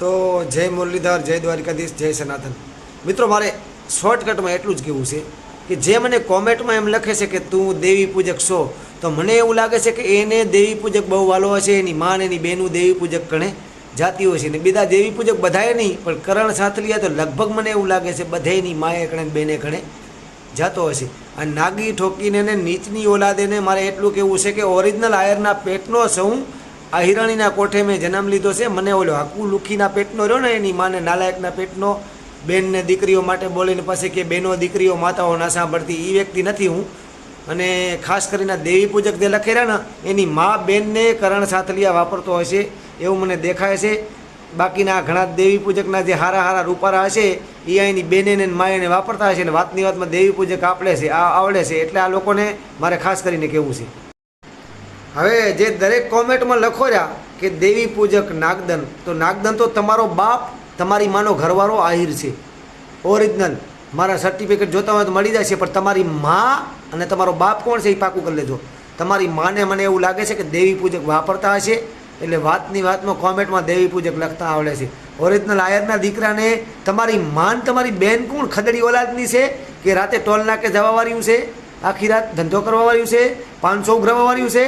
તો જય મુરલીધર, જય દ્વારિકાધીશ, જય સનાતન. મિત્રો, મારે શોર્ટકટમાં એટલું જ કહેવું છે કે જે મને કોમેન્ટમાં એમ લખે છે કે તું દેવી પૂજક છો, તો મને એવું લાગે છે કે એને દેવી પૂજક બહુ વાલો હશે, એની માન, એની બેનું દેવી પૂજક ગણે હોય છે. ને બીજા દેવી પૂજક બધાએ નહીં, પણ કરણ સાથલિયા તો લગભગ મને એવું લાગે છે બધેની માએ ગણે બેને ગણે જાતો હશે. આ નાગી ઠોકીને નીચની ઓલાદેને મારે એટલું કહેવું છે કે ઓરિજિનલ આયરના પેટનો સૌ આ હિરાણીના કોઠે મેં જન્મ લીધો છે. મને ઓલો આકુ લુખીના પેટનો રહ્યો ને, એની માને નાલાયકના પેટનો. બેનને દીકરીઓ માટે બોલીને પછી કે બેનો દીકરીઓ માતાઓ ના સાંભળતી એ વ્યક્તિ નથી હું. અને ખાસ કરીને દેવી પૂજક જે લખેલા ને, એની મા બેનને કરણ સાથલિયા વાપરતો હશે એવું મને દેખાય છે. બાકીના ઘણા દેવી પૂજકના જે હારા હારા રૂપારા હશે એ અહીંની બેને ને માયને વાપરતા હશે અને વાતની વાતમાં દેવી પૂજક આપણે છે, આ આવડે છે. એટલે આ લોકોને મારે ખાસ કરીને કહેવું છે. હવે જે દરેક કોમેન્ટમાં લખો રહ્યા કે દેવી પૂજક નાગદન, તો નાગદન તો તમારો બાપ, તમારી માનો ઘરવાળો આહિર છે. ઓરિજિનલ મારા સર્ટિફિકેટ જોતા હોય તો મળી જશે પણ તમારી મા અને તમારો બાપ કોણ છે એ પાકું કરી લેજો. તમારી માને મને એવું લાગે છે કે દેવી પૂજક વાપરતા હશે, એટલે વાતની વાતમાં કોમેન્ટમાં દેવી પૂજક લખતા આવડે છે. ઓરિજિનલ આયરના દીકરાને તમારી માન, તમારી બેન કોણ? ખદડી ઓલાદની છે કે રાતે ટોલ નાકે જવાવાળ્યું છે? આખી રાત ધંધો કરવાવાળ્યું છે? પાંચસો ઉઘરાવાવાળ્યું છે?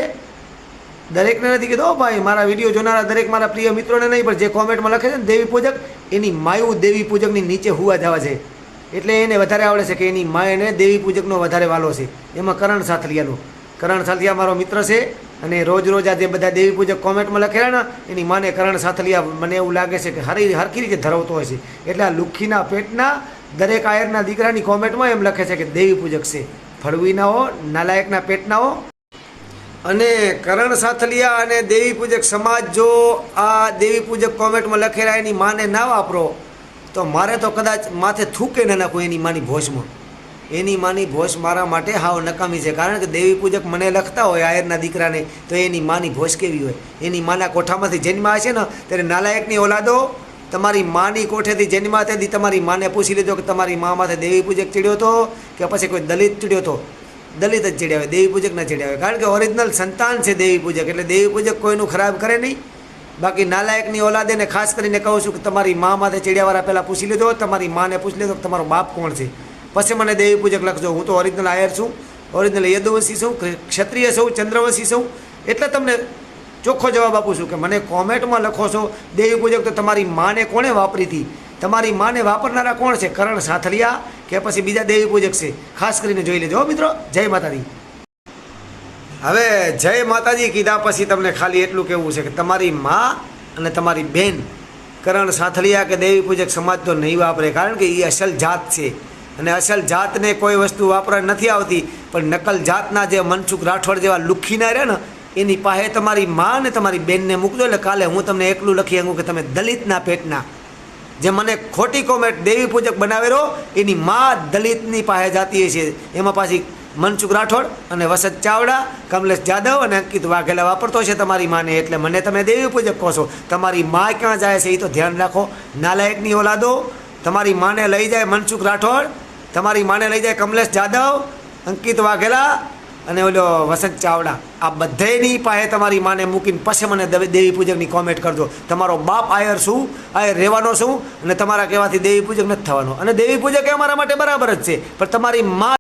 દરેકને નથી કીધો "ઓ ભાઈ, મારા વીડિયો જોનારા દરેક મારા પ્રિય મિત્રોને નહીં, પણ જે કોમેન્ટમાં લખે છે ને, દેવી પૂજક, એની માયું દેવી પૂજકની નીચે હુવા જવા છે. એટલે એને વધારે આવડે છે કે એની માયને દેવી પૂજકનો વધારે વાલો છે. એમાં કરણ સાથલિયાનો. કરણ સાથલિયા મારો મિત્ર છે અને રોજ રોજ આ જે બધા દેવી પૂજક કોમેન્ટમાં લખેલા ને, એની માને કરણ સાથલિયા મને એવું લાગે છે કે હરી હરખી રીતે ધરાવતો હોય છે. એટલે આ લુખ્ખીના પેટના દરેક આયરના દીકરાની કોમેન્ટમાં એમ લખે છે કે દેવી પૂજક છે. ફળવીનાઓ, નાલાયકના પેટનાઓ અને કરણ સાથલિયા અને દેવી પૂજક સમાજ જો આ દેવી પૂજક કોમેન્ટમાં લખેલા એની માને ના વાપરો, તો મારે તો કદાચ માથે થૂકે ન નાખું એની માની ભોજમાં. એની માની ભોજ મારા માટે હાવ નકામી છે, કારણ કે દેવી પૂજક મને લખતા હોય આયરના દીકરાને, તો એની માની ભોજ કેવી હોય? એની માના કોઠામાંથી જન્મા હશે ને, ત્યારે નાલાયકની ઓલાદો તમારી માની કોઠેથી જન્મા તેથી તમારી માને પૂછી લીધો કે તમારી મા માથે દેવી પૂજક ચીડ્યો હતો કે પછી કોઈ દલિત ચીડ્યો હતો? દલિત જ ચડ્યાવે દેવી પૂજક ચડ્યા આવે કારણ કે ઓરિજિનલ સંતાન છે દેવી પૂજક, એટલે દેવી પૂજક કોઈનું ખરાબ કરે નહીં. બાકી નાલાયકની ઓલાદેને ખાસ કરીને કહું છું કે તમારી મા માથે ચડિયાવાળા પહેલાં પૂછી લીધો, તમારી માને પૂછી લીધો કે તમારો બાપ કોણ છે. પછી મને દેવી પૂજક લખજો, હું તો ઓરિજિનલ આયર છું. ઓરિજિનલ યદુવંશી છું ક્ષત્રિય છું, ચંદ્રવંશી છું. એટલે તમને ચોખ્ખો જવાબ આપું છું કે મને કોમેન્ટમાં લખો છો, દેવી પૂજક તો તમારી માને કોણે વાપરી હતી? તમારી માને વાપરનારા કોણ છે? કરણ સાથલિયા કે પછી બીજા દેવી પૂજક છે. ખાસ કરીને જોઈ લેજો મિત્રો. જય માતાજી. હવે જય માતાજી કીધા પછી તમને ખાલી એટલું કહેવું છે કે તમારી મા અને તમારી બેન કરણ સાથલિયા કે દેવી પૂજક સમાજ તો નહીં વાપરે, કારણ કે એ અસલ જાત છે. અને અસલ જાતને કોઈ વસ્તુ વાપરવા નથી આવતી, પણ નકલ જાતના જે મનસુખ રાઠોડ જેવા લુખીના રહે ને, એની પાસે તમારી મા અને તમારી બેનને મૂકજો. એટલે કાલે હું તમને એકલું લખી શકું કે તમે દલિતના પેટના જે મને ખોટી કોમેન્ટ દેવી પૂજક બનાવેલો, એની મા દલિતની પાસે જાતી છે. એમાં પાછી મનસુખ રાઠોડ અને વસંત ચાવડા, કમલેશ જાદવ અને અંકિત વાઘેલા વાપરતો છે તમારી માને. એટલે મને તમે દેવી પૂજક કહો છો. તમારી મા ક્યાં જાય છે એ તો ધ્યાન રાખો. નાલાયકની ઓલાદો, તમારી માને લઈ જાય મનસુખ રાઠોડ, તમારી માને લઈ જાય કમલેશ જાદવ અંકિત વાઘેલા અને ઓલો વસંત ચાવડા, આ બધેની પાસે તમારી માને મૂકીને પછી મને દેવી પૂજકની કોમેન્ટ કરજો. તમારો બાપ આયર શું આયર રહેવાનો શું અને તમારા કહેવાથી દેવી પૂજક નથી થવાનો. અને દેવી પૂજક એ અમારા માટે બરાબર જ છે. પણ તમારી મા